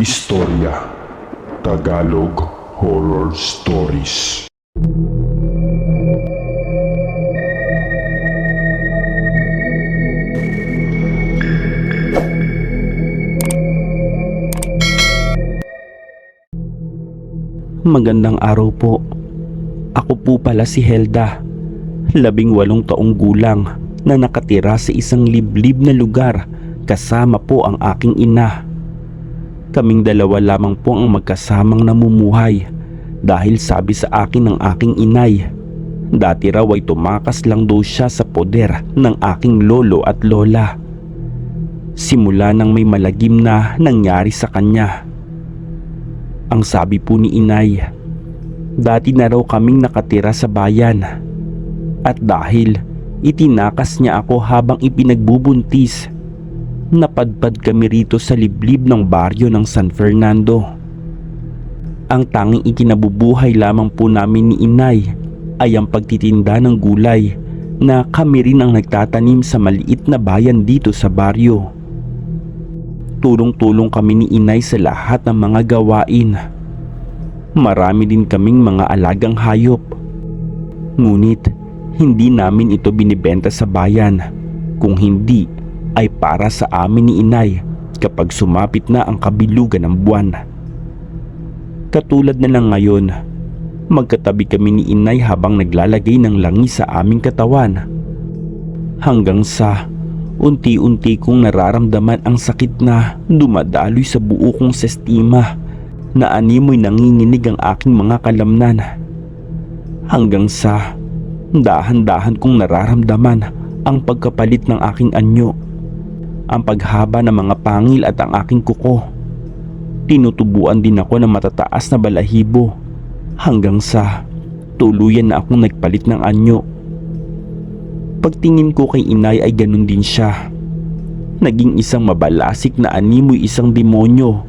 Istorya Tagalog Horror Stories Magandang araw po. Ako po pala si Helda, labing walong taong gulang na nakatira sa isang liblib na lugar kasama po ang aking ina. Kaming dalawa lamang po ang magkasamang namumuhay dahil sabi sa akin ng aking inay, dati raw ay tumakas lang daw siya sa poder ng aking lolo at lola. Simula nang may malagim na nangyari sa kanya. Ang sabi po ni inay, dati na raw kaming nakatira sa bayan. At dahil itinakas niya ako habang ipinagbubuntis, napadpad kami rito sa liblib ng baryo ng San Fernando. Ang tanging ikinabubuhay lamang po namin ni inay ay ang pagtitinda ng gulay na kami rin ang nagtatanim sa maliit na bayan dito sa baryo. Tulong-tulong kami ni inay sa lahat ng mga gawain. Marami din kaming mga alagang hayop. Ngunit hindi namin ito binibenta sa bayan. Kung hindi ay para sa amin ni inay kapag sumapit na ang kabilugan ng buwan. Katulad na lang ngayon, magkatabi kami ni inay habang naglalagay ng langis sa aming katawan. Hanggang sa unti-unti kong nararamdaman ang sakit na dumadaloy sa buo kong sistema na animoy nanginginig ang aking mga kalamnan. Hanggang sa dahan-dahan kong nararamdaman ang pagkapalit ng aking anyo, ang paghaba ng mga pangil at ang aking kuko. Tinutubuan din ako ng matataas na balahibo hanggang sa tuluyan na akong nagpalit ng anyo. Pagtingin ko kay inay ay ganun din siya. Naging isang mabalasik na animoy isang demonyo.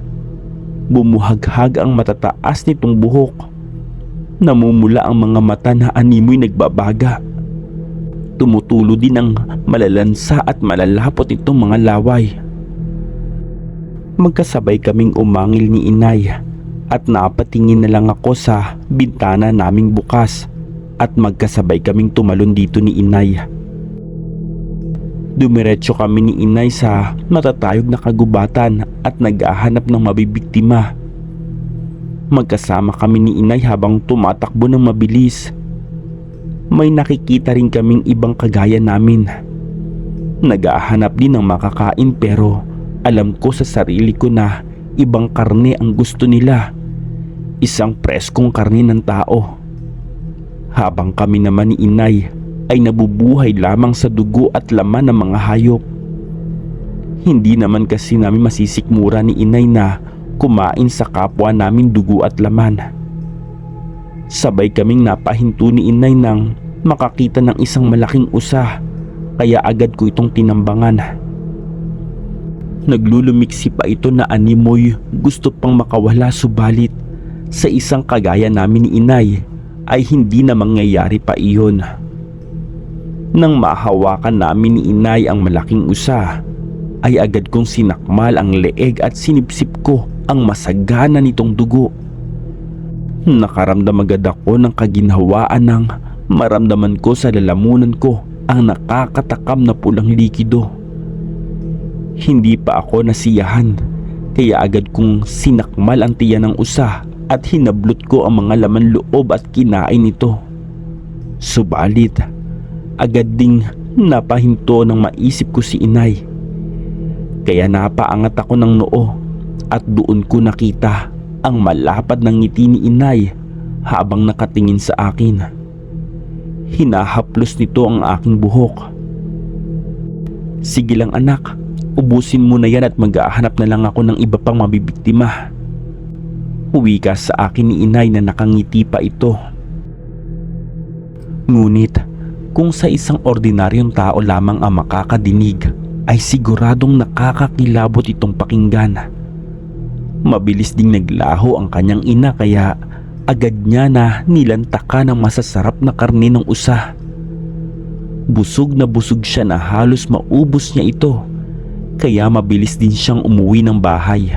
Bumuhaghag ang matataas nitong buhok. Namumula ang mga mata na animoy nagbabaga. Tumutulo din ang malalansa at malalapot itong mga laway. Magkasabay kaming umangil ni inay at napatingin na lang ako sa bintana naming bukas at magkasabay kaming tumalon dito ni inay. Dumiretso kami ni inay sa matatayog na kagubatan at naghahanap ng mabibiktima. Magkasama kami ni inay habang tumatakbo ng mabilis. May nakikita rin kaming ibang kagaya namin. Naghahanap din ng makakain pero alam ko sa sarili ko na ibang karne ang gusto nila. Isang preskong karne ng tao. Habang kami naman ni inay ay nabubuhay lamang sa dugo at laman ng mga hayop. Hindi naman kasi namin masisikmura ni inay na kumain sa kapwa namin dugo at laman. Sabay kaming napahinto ni inay makakita ng isang malaking usa kaya agad ko itong tinambangan. Naglulumiksi pa ito na animoy gusto pang makawala subalit sa isang kagaya namin ni inay ay hindi na mangyayari pa iyon. Nang mahawakan namin ni inay ang malaking usa, ay agad kong sinakmal ang leeg at sinipsip ko ang masagana nitong dugo. Nakaramdam agad ako ng kaginhawaan ng maramdaman ko sa lalamunan ko ang nakakatakam na pulang likido. Hindi pa ako nasiyahan kaya agad kong sinakmal ang tiyan ng usa at hinablot ko ang mga laman loob at kinain ito. Subalit, agad ding napahinto nang maisip ko si inay. Kaya napaangat ako ng noo at doon ko nakita ang malapad ng ngiti ni inay habang nakatingin sa akin. Hinahaplos nito ang aking buhok. Sige lang anak, ubusin mo na yan at maghahanap na lang ako ng iba pang mabibiktima. Uwi ka sa akin ni inay na nakangiti pa ito. Ngunit kung sa isang ordinaryong tao lamang ang makakadinig ay siguradong nakakakilabot itong pakinggan. Mabilis ding naglaho ang kanyang ina kaya agad niya na nilantaka ng masasarap na karne ng usa. Busog na busog siya na halos maubos niya ito kaya mabilis din siyang umuwi ng bahay.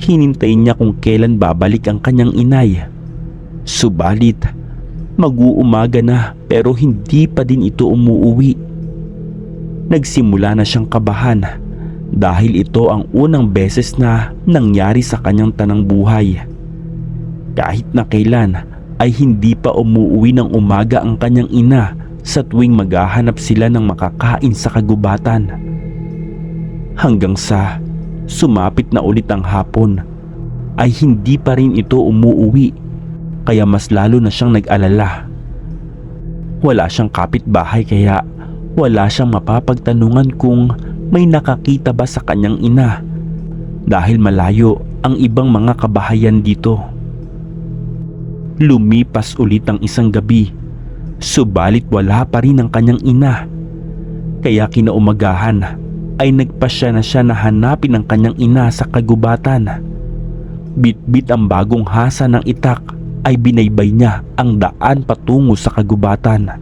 Hinintay niya kung kailan babalik ang kanyang inay. Subalit, mag-uumaga na pero hindi pa din ito umuuwi. Nagsimula na siyang kabahan dahil ito ang unang beses na nangyari sa kanyang tanang buhay. Kahit na kailan ay hindi pa umuuwi ng umaga ang kanyang ina sa tuwing maghahanap sila ng makakain sa kagubatan. Hanggang sa sumapit na ulit ang hapon ay hindi pa rin ito umuuwi kaya mas lalo na siyang nag-alala. Wala siyang kapitbahay kaya wala siyang mapapagtanungan kung may nakakita ba sa kanyang ina dahil malayo ang ibang mga kabahayan dito. Lumipas ulit ang isang gabi, subalit wala pa rin ang kanyang ina. Kaya kinaumagahan ay nagpasya na siya na hanapin ang kanyang ina sa kagubatan. Bitbit ang bagong hasa ng itak ay binaybay niya ang daan patungo sa kagubatan.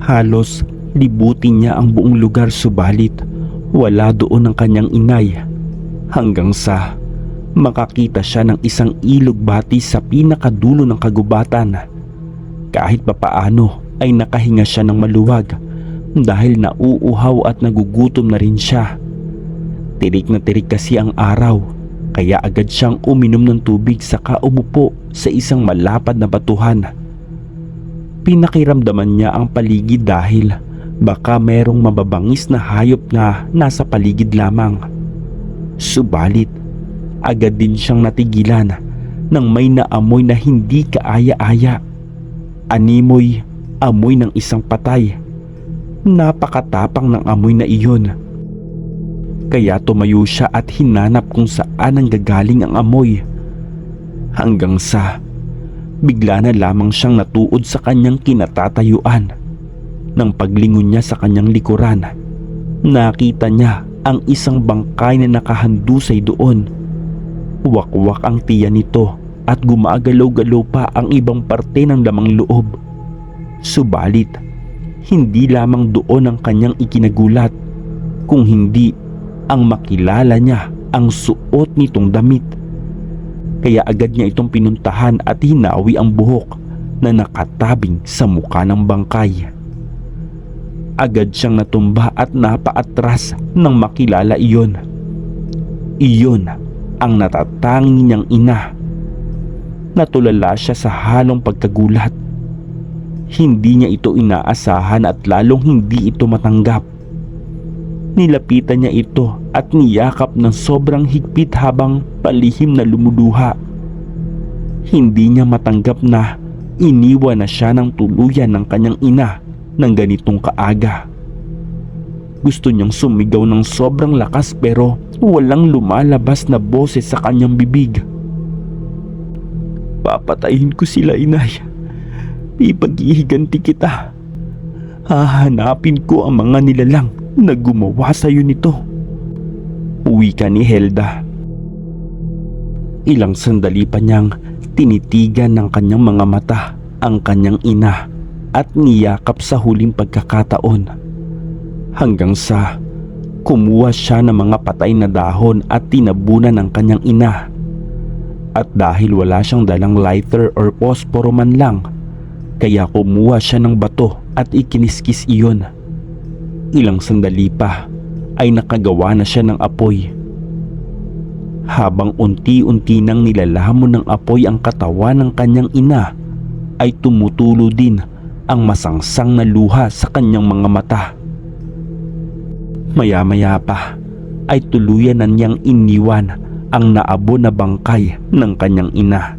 Halos libutin niya ang buong lugar subalit wala doon ang kanyang inay hanggang sa makakita siya ng isang ilog bati sa pinakadulo ng kagubatan. Kahit papaano ay nakahinga siya ng maluwag dahil nauuhaw at nagugutom na rin siya. Tirik na tirik kasi ang araw kaya agad siyang uminom ng tubig saka umupo sa isang malapad na batuhan. Pinakiramdaman niya ang paligid dahil baka merong mababangis na hayop na nasa paligid lamang. Subalit, agad din siyang natigilan nang may naamoy na hindi kaaya-aya. Animoy, amoy ng isang patay. Napakatapang ng amoy na iyon. Kaya tumayo siya at hinanap kung saan ang gagaling ang amoy. Hanggang sa bigla na lamang siyang natuod sa kanyang kinatatayuan. Nang paglingon niya sa kanyang likuran, nakita niya ang isang bangkay na nakahandusay doon. Wakwak ang tiyan nito at gumagalaw-galaw pa ang ibang parte ng lamang loob. Subalit, hindi lamang doon ang kanyang ikinagulat, kung hindi ang makilala niya ang suot nitong damit. Kaya agad niya itong pinuntahan at hinawi ang buhok na nakatabing sa mukha ng bangkay. Agad siyang natumba at napaatras nang makilala iyon. Iyon ang natatangi niyang ina. Natulala siya sa halong pagkagulat. Hindi niya ito inaasahan at lalong hindi ito matanggap. Nilapitan niya ito at niyakap ng sobrang higpit habang palihim na lumuluha. Hindi niya matanggap na iniwan na siya ng tuluyan ng kanyang ina ng ganitong kaaga. Gusto niyang sumigaw ng sobrang lakas pero walang lumalabas na boses sa kanyang bibig. Papatayin ko sila inay. Ipaghihiganti kita. Hahanapin ko ang mga nilalang na gumawa sa iyo nito. Uwi ka ni Helda. Ilang sandali pa niyang tinitigan ng kanyang mga mata ang kanyang ina at niyakap sa huling pagkakataon. Hanggang sa kumuha siya ng mga patay na dahon at tinabunan ng kanyang ina. At dahil wala siyang dalang lighter or posporo man lang, kaya kumuha siya ng bato at ikiniskis iyon. Ilang sandali pa ay nakagawa na siya ng apoy. Habang unti-unti nang nilalamon ng apoy ang katawan ng kanyang ina, ay tumutulo din ang masangsang na luha sa kanyang mga mata. Maya-maya pa ay tuluyan na niyang iniwan ang naabo na bangkay ng kanyang ina.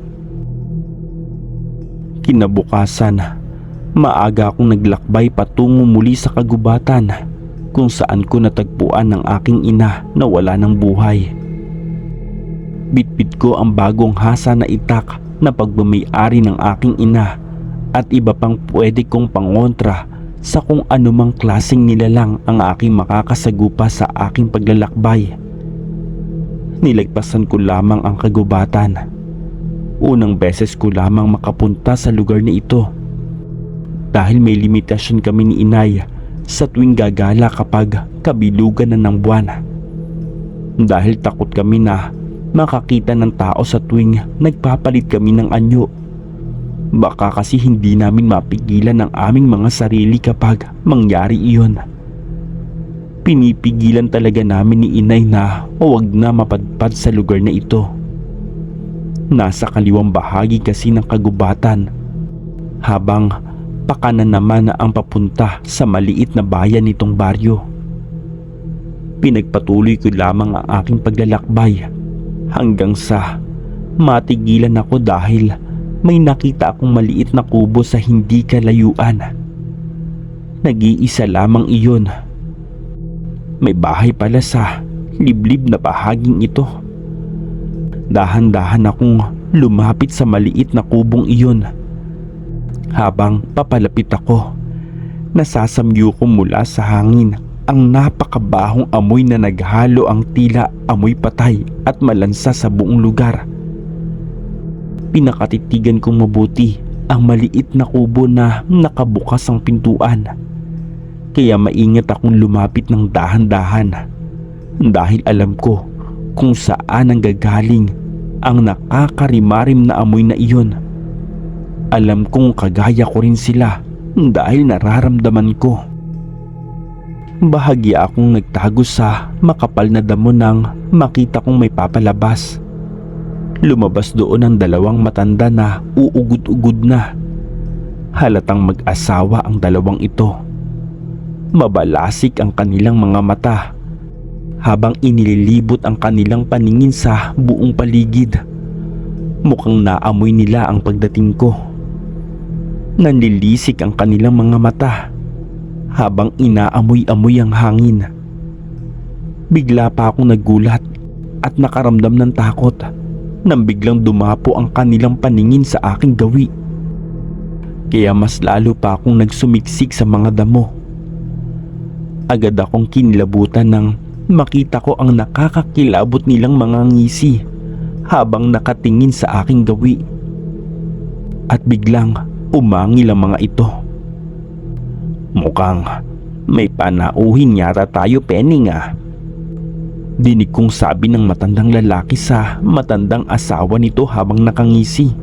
Kinabukasan, maaga akong naglakbay patungo muli sa kagubatan kung saan ko natagpuan ng aking ina na wala ng buhay. Bitbit ko ang bagong hasa na itak na pagmamayari ng aking ina at iba pang pwede kong pangontra sa kung anumang klaseng nilalang ang aking makakasagupa sa aking paglalakbay. Nilagpasan ko lamang ang kagubatan. Unang beses ko lamang makapunta sa lugar na ito. Dahil may limitasyon kami ni inay sa tuwing gagala kapag kabilugan na ng buwan. Dahil takot kami na makakita ng tao sa tuwing nagpapalit kami ng anyo. Baka kasi hindi namin mapigilan ang aming mga sarili kapag mangyari iyon. Pinipigilan talaga namin ni inay na huwag na mapadpad sa lugar na ito. Nasa kaliwang bahagi kasi ng kagubatan habang pakanan naman na ang papunta sa maliit na bayan nitong baryo. Pinagpatuloy ko lamang ang aking paglalakbay hanggang sa matigilan ako dahil may nakita akong maliit na kubo sa hindi kalayuan. Nag-iisa lamang iyon. May bahay pala sa liblib na bahaging ito. Dahan-dahan akong lumapit sa maliit na kubong iyon. Habang papalapit ako, nasasamyo ko mula sa hangin ang napakabahong amoy na naghalo ang tila amoy patay at malansa sa buong lugar. Pinakatitigan kong mabuti ang maliit na kubo na nakabukas ang pintuan. Kaya maingat akong lumapit ng dahan-dahan dahil alam ko kung saan ang gagaling ang nakakarimarim na amoy na iyon. Alam kong kagaya ko rin sila dahil nararamdaman ko. Bahagya akong nagtago sa makapal na damo nang makita kong may papalabas. Lumabas doon ang dalawang matanda na uugod-ugod na. Halatang mag-asawa ang dalawang ito. Mabalasik ang kanilang mga mata habang inililibot ang kanilang paningin sa buong paligid. Mukhang naamoy nila ang pagdating ko. Nanlilisik ang kanilang mga mata habang inaamoy-amoy ang hangin. Bigla pa akong nagulat at nakaramdam ng takot nang biglang dumapo ang kanilang paningin sa aking gawi. Kaya mas lalo pa akong nagsumiksik sa mga damo. Agad akong kinilabutan nang makita ko ang nakakakilabot nilang mga ngisi habang nakatingin sa aking gawi. At biglang umangil ang mga ito. Mukhang may panauhin yata tayo, Penning ah. Dinig kong sabi ng matandang lalaki sa matandang asawa nito habang nakangisi.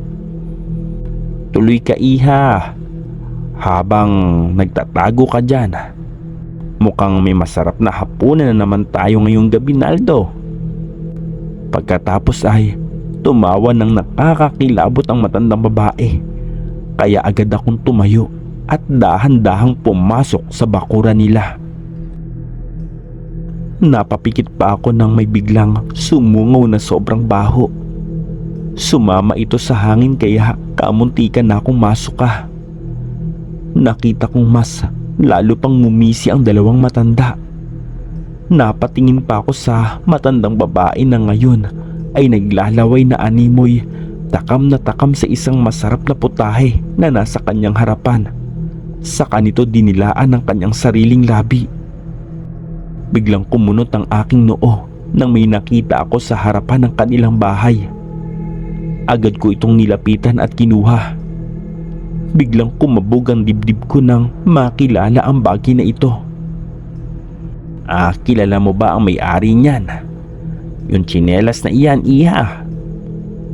Tuloy ka iha. Habang nagtatago ka dyan. Mukhang may masarap na hapunan na naman tayo ngayong gabi, Naldo. Pagkatapos ay tumawa ng nakakakilabot ang matandang babae. Kaya agad akong tumayo at dahan-dahang pumasok sa bakuran nila. Napapikit pa ako nang may biglang sumungaw na sobrang baho. Sumama ito sa hangin kaya kamuntikan na akong masuka. Nakita kong mas lalo pang mumisi ang dalawang matanda. Napatingin pa ako sa matandang babae na ngayon ay naglalaway na animoy takam na takam sa isang masarap na putahe na nasa kanyang harapan. Sa kanito dinilaan ang kanyang sariling labi. Biglang kumunot ang aking noo nang may nakita ako sa harapan ng kanilang bahay. Agad ko itong nilapitan at kinuha. Biglang kumabog ang dibdib ko nang makilala ang bagay na ito. Ah, kilala mo ba ang may-ari niyan? Yung tsinelas na iyan, iha.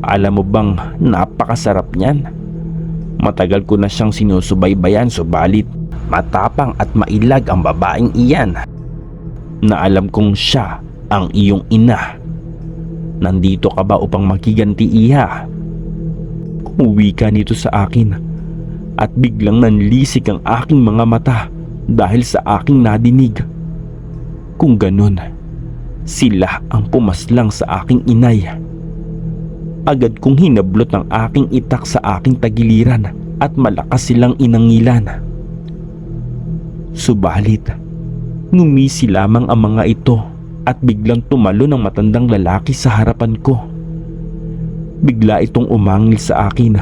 Alam mo bang napakasarap niyan? Matagal ko na siyang sinusubaybayan subalit matapang at mailag ang babaeng iyan. Na alam kong siya ang iyong ina. Nandito ka ba upang makiganti iha? Uwi ka nito sa akin at biglang nanlisik ang aking mga mata dahil sa aking nadinig. Kung ganun, sila ang pumaslang sa aking inay. Agad kong hinablot ang aking itak sa aking tagiliran at malakas silang inangilan. Subalit, ngumisi lamang ang mga ito at biglang tumalo ng matandang lalaki sa harapan ko. Bigla itong umangil sa akin.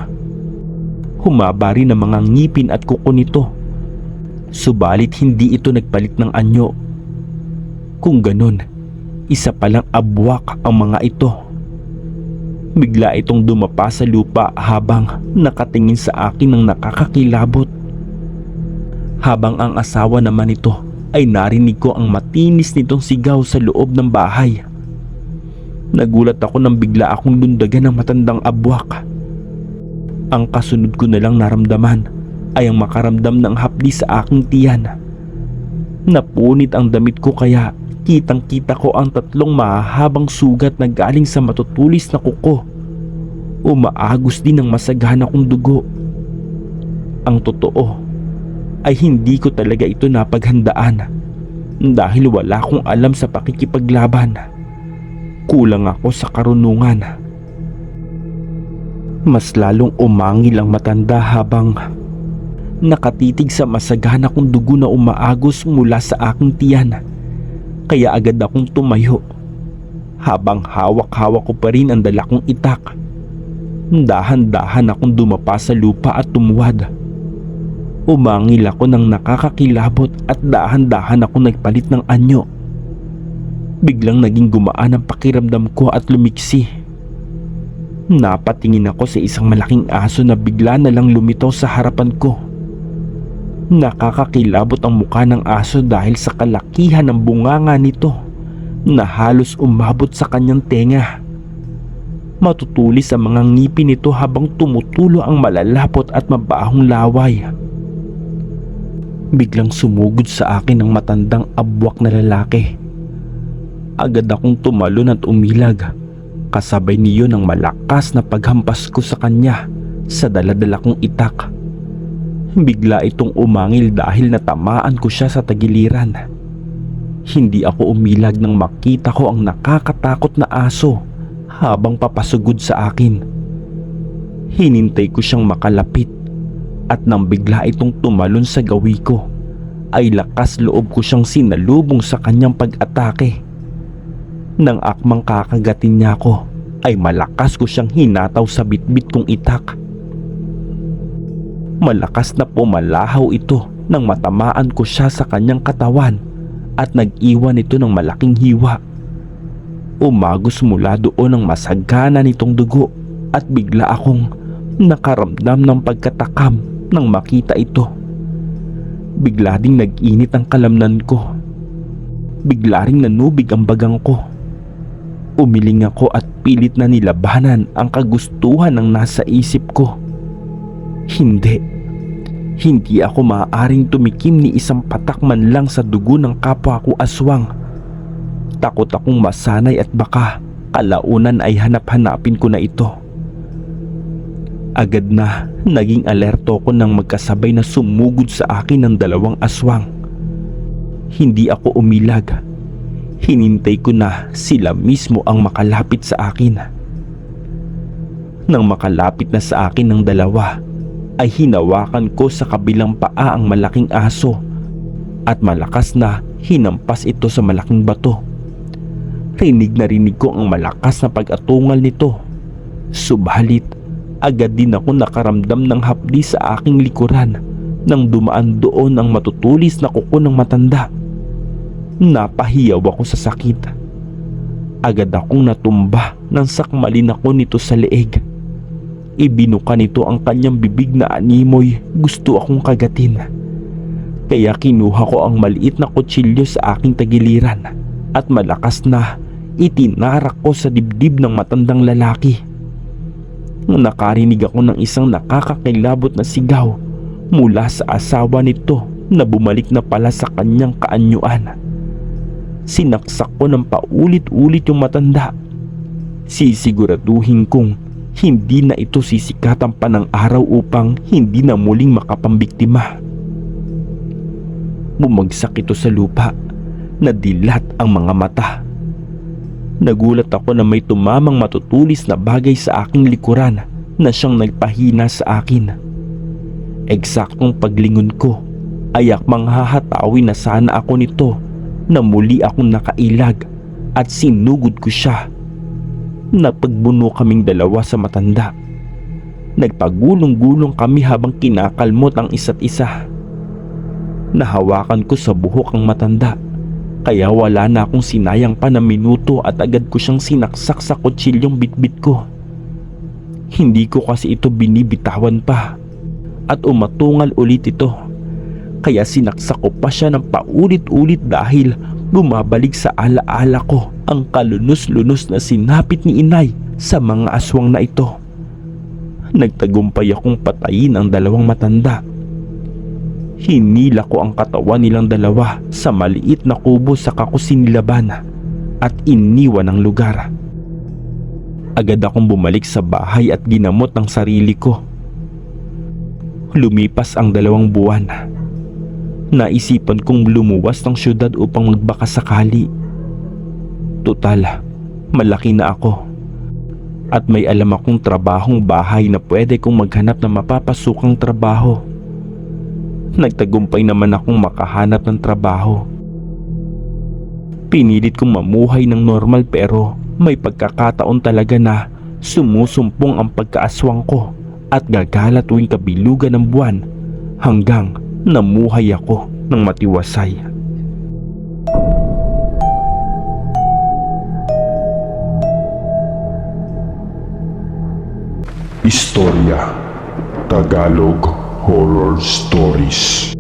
Humaba rin ang mga ngipin at kuko nito. Subalit hindi ito nagpalit ng anyo. Kung ganun, isa palang abwak ang mga ito. Bigla itong dumapa sa lupa habang nakatingin sa akin ng nakakakilabot. Habang ang asawa naman ito ay narinig ko ang matinis nitong sigaw sa loob ng bahay. Nagulat ako nang bigla akong lundagan ng matandang abwak. Ang kasunod ko na lang naramdaman ay ang makaramdam ng hapdi sa aking tiyan. Napunit ang damit ko kaya kitang kita ko ang tatlong mahahabang sugat na galing sa matutulis na kuko. Umaagos din ang masagana kong dugo. Ang totoo ay hindi ko talaga ito napaghandaan dahil wala akong alam sa pakikipaglaban. Kulang ako sa karunungan. Mas lalong umangil ang matanda habang nakatitig sa masagana kong dugo na umaagos mula sa aking tiyan. Kaya agad akong tumayo. Habang hawak-hawak ko pa rin ang dala kong itak. Dahan-dahan akong dumapa sa lupa at tumuwad. Umangil ako ng nakakakilabot at dahan-dahan ako nagpalit ng anyo. Biglang naging gumaan ang pakiramdam ko at lumiksi. Napatingin ako sa isang malaking aso na bigla na lang lumitaw sa harapan ko. Nakakakilabot ang mukha ng aso dahil sa kalakihan ng bunganga nito na halos umabot sa kanyang tenga. Matutulis ang mga ngipin nito habang tumutulo ang malalapot at mabahong laway. Biglang sumugod sa akin ang matandang abwak na lalaki. Agad akong tumalon at umilag. Kasabay niyo ng malakas na paghampas ko sa kanya sa daladala kong itak. Bigla itong umangil dahil natamaan ko siya sa tagiliran. Hindi ako umilag nang makita ko ang nakakatakot na aso habang papasugod sa akin. Hinintay ko siyang makalapit at nang bigla itong tumalon sa gawi ko ay lakas loob ko siyang sinalubong sa kanyang pag-atake. Nang akmang kakagatin niya ako ay malakas ko siyang hinataw sa bitbit kong itak. Malakas na pumalahaw ito nang matamaan ko siya sa kanyang katawan at nag-iwan ito ng malaking hiwa. Umagos mula doon ang masagana nitong dugo at bigla akong nakaramdam ng pagkatakam nang makita ito. Bigla ding nag-init ang kalamnan ko. Bigla ring nanubig ang bagang ko. Umiling ako at pilit na nilabanan ang kagustuhan ng nasa isip ko. Hindi. Hindi ako maaaring tumikim ni isang patak man lang sa dugo ng kapwa ko aswang. Takot akong masanay at baka kalaunan ay hanap-hanapin ko na ito. Agad na naging alerto ko nang magkasabay na sumugod sa akin ng dalawang aswang. Hindi ako umilag. Hinintay ko na sila mismo ang makalapit sa akin. Nang makalapit na sa akin ng dalawa, ay hinawakan ko sa kabilang paa ang malaking aso at malakas na hinampas ito sa malaking bato. Rinig na rinig ko ang malakas na pag-atungal nito. Subalit, agad din ako nakaramdam ng hapdi sa aking likuran nang dumaan doon ang matutulis na kuko ng matanda. Napahiyaw ako sa sakit. Agad akong natumba nang sakmalin ako nito sa leeg. Ibinuka nito ang kanyang bibig na animoy gusto akong kagatin. Kaya kinuha ko ang maliit na kutsilyo sa aking tagiliran at malakas na itinarak ko sa dibdib ng matandang lalaki. Nakarinig ako ng isang nakakakilabot na sigaw mula sa asawa nito na bumalik na pala sa kanyang kaanyuan. Sinaksak ko ng paulit-ulit yung matanda. Sisiguraduhin kong hindi na ito sisikatan pa ng araw upang hindi na muling makapambiktima. Bumagsak ito sa lupa, nadilat ang mga mata. Nagulat ako na may tumamang matutulis na bagay sa aking likuran na siyang nagpahina sa akin. Eksaktong paglingon ko ay akmang hahatawi na sana ako nito na muli akong nakailag at sinugod ko siya. Napagbuno kaming dalawa sa matanda. Nagpagulong-gulong kami habang kinakalmot ang isa't isa. Nahawakan ko sa buhok ang matanda kaya wala na akong sinayang pa na minuto at agad ko siyang sinaksak sa kutsilyong bitbit ko. Hindi ko kasi ito binibitawan pa at umatungal ulit ito. Kaya sinaksak ko pa siya ng paulit-ulit dahil bumabalik sa alaala ko ang kalunos-lunos na sinapit ni inay sa mga aswang na ito. Nagtagumpay akong patayin ang dalawang matanda. Hinila ko ang katawan nilang dalawa sa maliit na kubo sa kakusinilaban at iniwan ang lugar. Agad akong bumalik sa bahay at ginamot ang sarili ko. Lumipas ang dalawang buwan. Naisipan kong lumuwas ng syudad upang magbaka sakali. Tutal, malaki na ako. At may alam akong trabahong bahay na pwede kong maghanap ng mapapasukang trabaho. Nagtagumpay naman akong makahanap ng trabaho. Pinilit kong mamuhay ng normal pero may pagkakataon talaga na sumusumpong ang pagkaaswang ko at gagala tuwing kabilugan ng buwan hanggang namuhay ako ng matiwasay. Istorya Tagalog Horror Stories